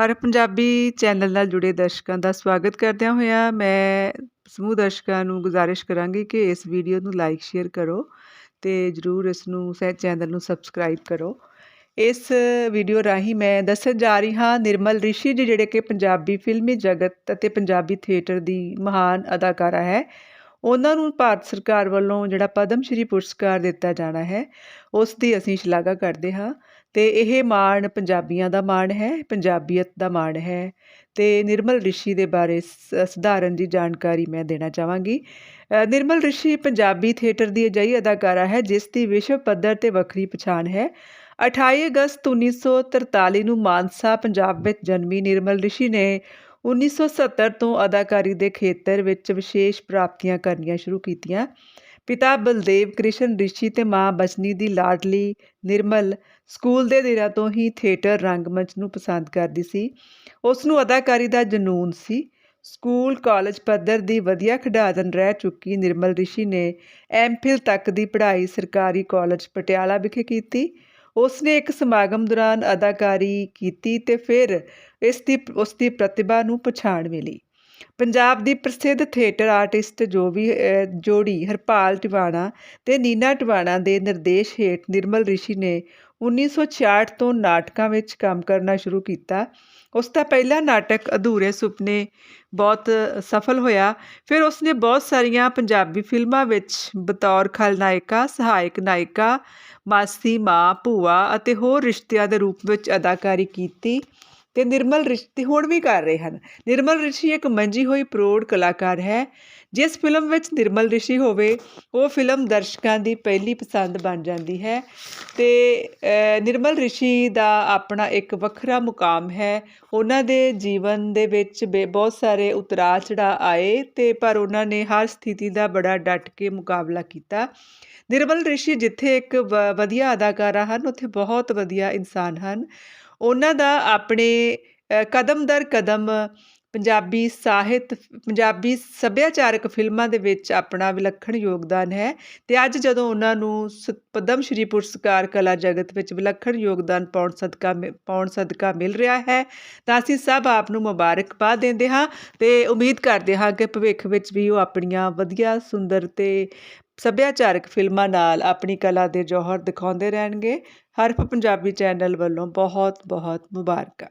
ਹਰ Punjabi channel ਨਾਲ ਜੁੜੇ ਦਰਸ਼ਕਾਂ ਦਾ ਸਵਾਗਤ ਕਰਦਿਆਂ ਹੋਇਆਂ ਮੈਂ ਸਮੂਹ ਦਰਸ਼ਕਾਂ ਨੂੰ ਗੁਜ਼ਾਰਿਸ਼ ਕਰਾਂਗੀ ਕਿ ਇਸ ਵੀਡੀਓ ਨੂੰ ਲਾਈਕ ਸ਼ੇਅਰ ਕਰੋ ਤੇ ਜਰੂਰ ਇਸ ਨੂੰ ਸਹਿ ਚੈਨਲ ਨੂੰ ਸਬਸਕ੍ਰਾਈਬ ਕਰੋ। ਇਸ ਵੀਡੀਓ ਰਾਹੀਂ ਮੈਂ ਦੱਸਣ ਜਾ ਰਹੀ ਹਾਂ ਨਿਰਮਲ ਰਿਸ਼ੀ ਜੀ, ਜਿਹੜੇ ਕਿ ਪੰਜਾਬੀ ਫਿਲਮੀ ਜਗਤ ਅਤੇ ਪੰਜਾਬੀ ਥੀਏਟਰ ਦੀ ਮਹਾਨ ਅਦਾਕਾਰਾ ਹੈ। ਉਹਨਾਂ ਨੂੰ ਭਾਰਤ ਸਰਕਾਰ ਵੱਲੋਂ ਜਿਹੜਾ ਪਦਮ ਸ਼੍ਰੀ ਪੁਰਸਕਾਰ ਦਿੱਤਾ ਜਾਣਾ ਹੈ, ਉਸ ਦੀ ਅਸੀਂ ਸ਼ਲਾਘਾ ਕਰਦੇ ਹਾਂ ਤੇ ਇਹ ਮਾਣ ਪੰਜਾਬੀਆਂ ਦਾ ਮਾਣ ਹੈ, ਪੰਜਾਬੀਅਤ ਦਾ ਮਾਣ ਹੈ ਤੇ ਨਿਰਮਲ ਰਿਸ਼ੀ ਦੇ ਬਾਰੇ ਸ- ਸਧਾਰਨ ਜੀ ਜਾਣਕਾਰੀ ਮੈਂ ਦੇਣਾ ਚਾਹਾਂਗੀ। ਨਿਰਮਲ ਰਿਸ਼ੀ ਪੰਜਾਬੀ ਥੀਏਟਰ ਦੀ ਅਜਿਹੀ ਅਦਾਕਾਰਾ ਹੈ ਜਿਸ ਦੀ ਵਿਸ਼ਵ ਪੱਧਰ ਤੇ ਵੱਖਰੀ ਪਛਾਣ ਹੈ। 28 ਅਗਸਤ 1943 ਨੂੰ ਮਾਨਸਾ, ਪੰਜਾਬ ਵਿੱਚ ਜਨਮੀ ਨਿਰਮਲ ਰਿਸ਼ੀ ਨੇ 1970 ਤੋਂ ਅਦਾਕਾਰੀ ਦੇ ਖੇਤਰ ਵਿੱਚ ਵਿਸ਼ੇਸ਼ ਪ੍ਰਾਪਤੀਆਂ ਕਰਨੀਆਂ ਸ਼ੁਰੂ ਕੀਤੀਆਂ। ਪਿਤਾ ਬਲਦੇਵ ਕ੍ਰਿਸ਼ਨ ਰਿਸ਼ੀ ਤੇ ਮਾਂ ਬਚਨੀ ਦੀ ਲਾਡਲੀ ਨਿਰਮਲ ਸਕੂਲ ਦੇ ਦਿਨਾਂ ਤੋਂ ਹੀ ਥੀਏਟਰ ਰੰਗਮੰਚ ਨੂੰ ਪਸੰਦ ਕਰਦੀ ਸੀ। ਉਸ ਨੂੰ ਅਦਾਕਾਰੀ ਦਾ ਜਨੂਨ ਸੀ। ਸਕੂਲ ਕਾਲਜ ਪੱਧਰ ਦੀ ਵਧੀਆ ਖਿਡਾਰਨ ਰਹਿ ਚੁੱਕੀ ਨਿਰਮਲ ਰਿਸ਼ੀ ਨੇ ਐਮਫਿਲ ਤੱਕ ਦੀ ਪੜ੍ਹਾਈ ਸਰਕਾਰੀ ਕਾਲਜ ਪਟਿਆਲਾ ਵਿਖੇ ਕੀਤੀ। ਉਸ ਨੇ ਇੱਕ ਸਮਾਗਮ ਦੌਰਾਨ ਅਦਾਕਾਰੀ ਕੀਤੀ ਤੇ ਫਿਰ ਇਸ ਦੀ, ਉਸ ਦੀ ਪ੍ਰਤਿਭਾ ਨੂੰ ਪਛਾਣ ਮਿਲੀ। ਪੰਜਾਬ ਦੀ ਪ੍ਰਸਿੱਧ ਥੀਏਟਰ ਆਰਟਿਸਟ ਜੋ ਵੀ ਜੋੜੀ ਹਰਪਾਲ ਟਿਵਾਣਾ ਤੇ ਨੀਨਾ ਟਿਵਾਣਾ ਦੇ ਨਿਰਦੇਸ਼ ਹੇਠ ਨਿਰਮਲ ਰਿਸ਼ੀ ਨੇ 1966 ਤੋਂ ਨਾਟਕਾਂ ਵਿੱਚ ਕੰਮ ਕਰਨਾ ਸ਼ੁਰੂ ਕੀਤਾ। ਉਸ ਦਾ ਪਹਿਲਾ ਨਾਟਕ ਅਧੂਰੇ ਸੁਪਨੇ ਬਹੁਤ ਸਫਲ ਹੋਇਆ। ਫਿਰ ਉਸਨੇ ਬਹੁਤ ਸਾਰੀਆਂ ਪੰਜਾਬੀ ਫਿਲਮਾਂ ਵਿੱਚ ਬਤੌਰ ਖਲਨਾਇਕਾ ਸਹਾਇਕ ਨਾਇਕਾ, ਮਾਸੀ, ਮਾਂ, ਭੂਆ ਅਤੇ ਹੋਰ ਰਿਸ਼ਤਿਆਂ ਦੇ ਰੂਪ ਵਿੱਚ ਅਦਾਕਾਰੀ ਕੀਤੀ। ਤੇ ਨਿਰਮਲ ਰਿਸ਼ਤੇ ਹੁਣ ਵੀ ਕਰ ਰਹੇ ਹਨ। ਨਿਰਮਲ ਰਿਸ਼ੀ ਇੱਕ ਮੰਜੀ ਹੋਈ ਪ੍ਰੌੜ ਕਲਾਕਾਰ ਹੈ। ਜਿਸ ਫਿਲਮ ਵਿੱਚ ਨਿਰਮਲ ਰਿਸ਼ੀ ਹੋਵੇ, ਉਹ ਫਿਲਮ ਦਰਸ਼ਕਾਂ ਦੀ ਪਹਿਲੀ ਪਸੰਦ ਬਣ ਜਾਂਦੀ ਹੈ ਤੇ ਨਿਰਮਲ ਰਿਸ਼ੀ ਦਾ ਆਪਣਾ ਇੱਕ ਵੱਖਰਾ ਮੁਕਾਮ ਹੈ। ਉਹਨਾਂ ਦੇ ਜੀਵਨ ਦੇ ਵਿੱਚ ਬੇ- ਬਹੁਤ ਸਾਰੇ ਉਤਰਾਅ ਚੜ੍ਹਾਅ ਆਏ ਤੇ ਪਰ ਉਹਨਾਂ ਨੇ ਹਰ ਸਥਿਤੀ ਦਾ ਬੜਾ ਡਟ ਕੇ ਮੁਕਾਬਲਾ ਕੀਤਾ। ਨਿਰਮਲ ਰਿਸ਼ੀ ਜਿੱਥੇ ਇੱਕ ਵ- ਵਧੀਆ ਅਦਾਕਾਰਾ ਹਨ, ਉੱਥੇ ਬਹੁਤ ਵਧੀਆ ਇਨਸਾਨ ਹਨ। ਉਹਨਾਂ ਦਾ ਆਪਣੇ ਕਦਮ ਦਰ ਕਦਮ ਪੰਜਾਬੀ ਸਾਹਿਤ, ਪੰਜਾਬੀ ਸੱਭਿਆਚਾਰਕ ਫਿਲਮਾਂ ਦੇ ਵਿੱਚ ਆਪਣਾ ਵਿਲੱਖਣ ਯੋਗਦਾਨ ਹੈ ਤੇ ਅੱਜ ਜਦੋਂ ਉਹਨਾਂ ਨੂੰ ਸ- ਪਦਮ ਸ਼੍ਰੀ ਪੁਰਸਕਾਰ ਕਲਾ ਜਗਤ ਵਿੱਚ ਵਿਲੱਖਣ ਯੋਗਦਾਨ ਪਾਉਣ ਸਦਕਾ ਮਿ- ਪਾਉਣ ਸਦਕਾ ਮਿਲ ਰਿਹਾ ਹੈ, ਤਾਂ ਅਸੀਂ ਸਭ ਆਪ ਨੂੰ ਮੁਬਾਰਕਬਾਦ ਦਿੰਦੇ ਹਾਂ ਤੇ ਉਮੀਦ ਕਰਦੇ ਹਾਂ ਕਿ ਭਵਿੱਖ ਵਿੱਚ ਵੀ ਉਹ ਆਪਣੀਆਂ ਵਧੀਆ, ਸੁੰਦਰ ਤੇ ਸੱਭਿਆਚਾਰਕ ਫਿਲਮਾਂ ਨਾਲ ਆਪਣੀ ਕਲਾ ਦੇ ਜੌਹਰ ਦਿਖਾਉਂਦੇ ਰਹਿਣਗੇ। ਹਰਫ ਪੰਜਾਬੀ ਚੈਨਲ ਵੱਲੋਂ ਬਹੁਤ ਬਹੁਤ ਮੁਬਾਰਕਾਂ।